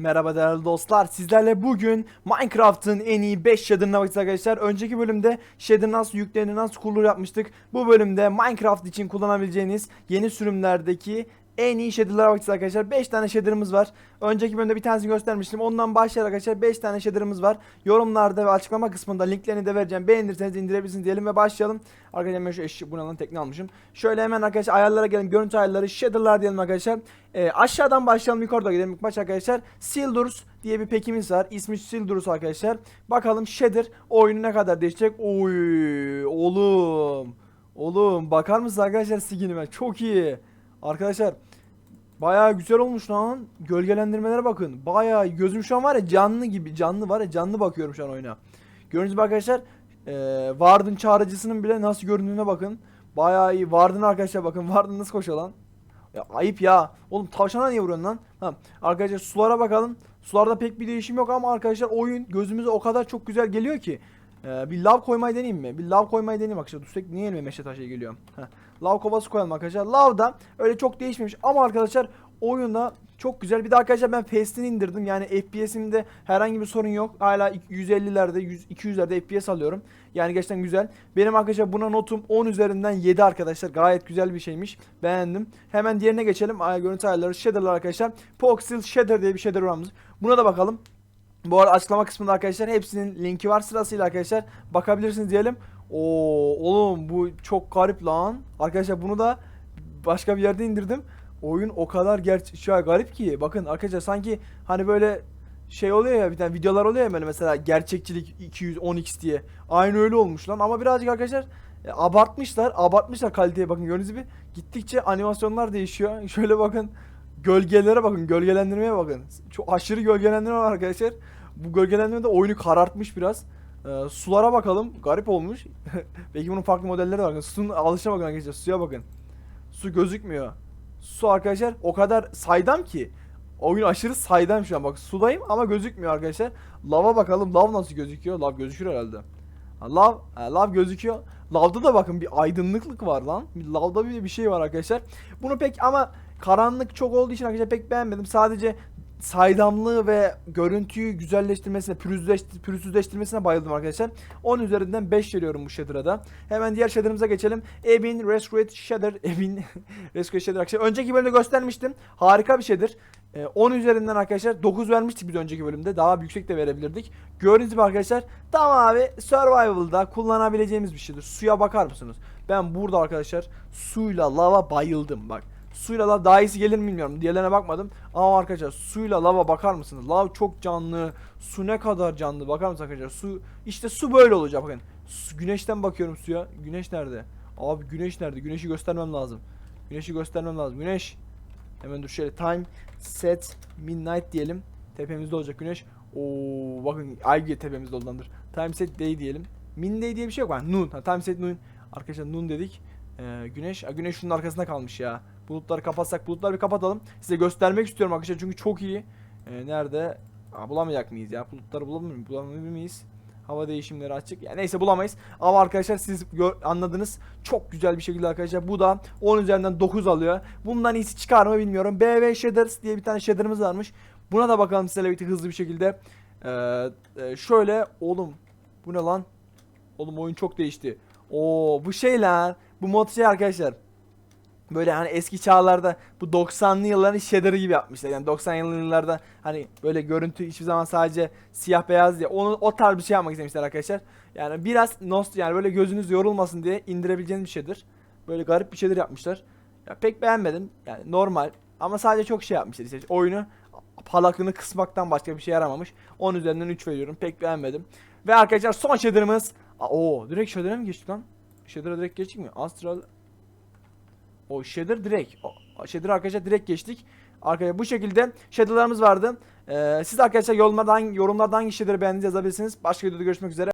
Merhaba değerli dostlar. Sizlerle bugün Minecraft'ın en iyi 5 shader'ına bakacağız arkadaşlar. Önceki bölümde shader nasıl yüklenir, nasıl kurulur yapmıştık. Bu bölümde Minecraft için kullanabileceğiniz yeni sürümlerdeki en iyi shader'lara bakacağız arkadaşlar. 5 tane shader'ımız var. Önceki bölümde bir tanesini göstermiştim. Ondan başlayarak arkadaşlar 5 tane shader'ımız var. Yorumlarda ve açıklama kısmında linklerini de vereceğim. Beğenirseniz indirebilirsiniz diyelim ve başlayalım. Arkadaşlar ben şu eşi buna lan tekne almışım. Şöyle hemen arkadaşlar ayarlara gelin. Görüntü ayarları, shader'lar diyelim arkadaşlar. Ee, aşağıdan başlayalım yukarıda gidelim. İlk baş arkadaşlar Sildurs diye bir pekimiz var. İsmi Sildurs arkadaşlar. Bakalım shader oyunu ne kadar değişecek. Oy oğlum. Oğlum bakar mısınız arkadaşlar skinime? Çok iyi. Arkadaşlar Bayağı güzel olmuş lan. Gölgelendirmelere bakın. Bayağı gözüm şu an var ya canlı gibi. Canlı var ya canlı bakıyorum şu an oyuna. Gördüğünüz gibi arkadaşlar eee Vardın çağrıcısının bile nasıl göründüğüne bakın. Bayağı iyi. Vardın arkadaşlar bakın. Vardın nasıl koşuyor lan. Ya ayıp ya. Oğlum tavşana niye vuruyorsun lan? Ha. Arkadaşlar sulara bakalım. Sularda pek bir değişim yok ama arkadaşlar oyun gözümüze o kadar çok güzel geliyor ki. Ee, bir lav koymayı deneyeyim mi? Bir lav koymayı deneyeyim arkadaşlar. Sürekli niye elime meşe taşı geliyor? Lav kovası koyalım arkadaşlar. Lav da öyle çok değişmemiş ama arkadaşlar oyunda çok güzel. Bir de arkadaşlar ben Fast'ini indirdim. Yani FPS'imde herhangi bir sorun yok. Hala 150'lerde, 100, 200'lerde FPS alıyorum. Yani gerçekten güzel. Benim arkadaşlar buna notum 10 üzerinden 7 arkadaşlar. Gayet güzel bir şeymiş. Beğendim. Hemen diğerine geçelim. Görüntü ayarları, shader'lar arkadaşlar. Poxel Shader diye bir shader varmış. Buna da bakalım. Bu arada açıklama kısmında arkadaşlar hepsinin linki var sırasıyla arkadaşlar. Bakabilirsiniz diyelim. Oo oğlum bu çok garip lan. Arkadaşlar bunu da başka bir yerde indirdim. Oyun o kadar gerçek garip ki. Bakın arkadaşlar sanki hani böyle şey oluyor ya bir tane videolar oluyor ya böyle mesela gerçekçilik 210x diye. Aynı öyle olmuş lan ama birazcık arkadaşlar e, abartmışlar. Abartmışlar kaliteye bakın gördüğünüz gibi. Gittikçe animasyonlar değişiyor. Şöyle bakın. Gölgelere bakın, gölgelendirmeye bakın. Çok aşırı gölgelendirme var arkadaşlar. Bu gölgelendirme de oyunu karartmış biraz. Ee, sulara bakalım. Garip olmuş. Belki bunun farklı modelleri var. Suyun alışına bakın arkadaşlar. Suya bakın. Su gözükmüyor. Su arkadaşlar o kadar saydam ki. Oyun aşırı saydam şu an. Bak sudayım ama gözükmüyor arkadaşlar. Lava bakalım. Lav nasıl gözüküyor? Lav gözükür herhalde. Ha, lav, lav gözüküyor. Lavda da bakın bir aydınlıklık var lan. Lavda bir bir şey var arkadaşlar. Bunu pek ama karanlık çok olduğu için arkadaşlar pek beğenmedim. Sadece saydamlığı ve görüntüyü güzelleştirmesine, pürüzsüzleştirmesine bayıldım arkadaşlar. 10 üzerinden 5 veriyorum bu shader'a da. Hemen diğer shader'ımıza geçelim. Ebin Rescued Shader. Ebin Rescued Shader arkadaşlar. Önceki bölümde göstermiştim. Harika bir shader. Ee, 10 üzerinden arkadaşlar 9 vermiştik biz önceki bölümde. Daha yüksek de verebilirdik. Gördüğünüz gibi arkadaşlar tamam abi Survival'da kullanabileceğimiz bir şeydir. Suya bakar mısınız? Ben burada arkadaşlar suyla lava bayıldım bak. Suyla lav daha iyisi gelir mi bilmiyorum. Diğerlerine bakmadım. Ama arkadaşlar suyla lava bakar mısınız? Lav çok canlı. Su ne kadar canlı. Bakar mısınız arkadaşlar? Su işte su böyle olacak bakın. Su, güneşten bakıyorum suya. Güneş nerede? Abi güneş nerede? Güneşi göstermem lazım. Güneşi göstermem lazım. Güneş. Hemen dur şöyle time set midnight diyelim. Tepemizde olacak güneş. Oo bakın ay bile tepemizde olandır. Time set day diyelim. Min day diye bir şey yok var. Noon. Ha, time set noon. Arkadaşlar noon dedik. Ee, güneş. Aa, güneş şunun arkasında kalmış ya. Bulutları kapatsak bulutları bir kapatalım. Size göstermek istiyorum arkadaşlar çünkü çok iyi. Ee, nerede? Aa, bulamayacak mıyız ya? Bulutları bulamıyor? Bulamıyor muyuz? Hava değişimleri açık. Ya neyse bulamayız. Ama arkadaşlar siz anladınız. Çok güzel bir şekilde arkadaşlar. Bu da 10 üzerinden 9 alıyor. Bundan iyisi çıkar mı bilmiyorum. BV Shaders diye bir tane shader'ımız varmış. Buna da bakalım sizlerle birlikte hızlı bir şekilde. Ee, e, şöyle oğlum bu ne lan? Oğlum oyun çok değişti. Oo bu şey lan. Bu mod şey arkadaşlar. Böyle hani eski çağlarda bu 90'lı yılların shader'ı gibi yapmışlar. Yani 90'lı yıllarda hani böyle görüntü hiçbir zaman sadece siyah beyaz diye onu o tarz bir şey yapmak istemişler arkadaşlar. Yani biraz nost yani böyle gözünüz yorulmasın diye indirebileceğiniz bir şeydir. Böyle garip bir şeyler yapmışlar. Ya pek beğenmedim. Yani normal ama sadece çok şey yapmışlar işte oyunu parlaklığını kısmaktan başka bir şey yaramamış. 10 üzerinden 3 veriyorum. Pek beğenmedim. Ve arkadaşlar son shader'ımız. Oo, direkt shader'a mı geçtik lan? Shader'a direkt geçtik mi? Astral o shader direkt. O, shader arkadaşlar direkt geçtik. Arkadaşlar bu şekilde shader'larımız vardı. Ee, siz arkadaşlar yorumlardan, yorumlardan hangi shader'ı beğendiğinizi yazabilirsiniz. Başka videoda görüşmek üzere.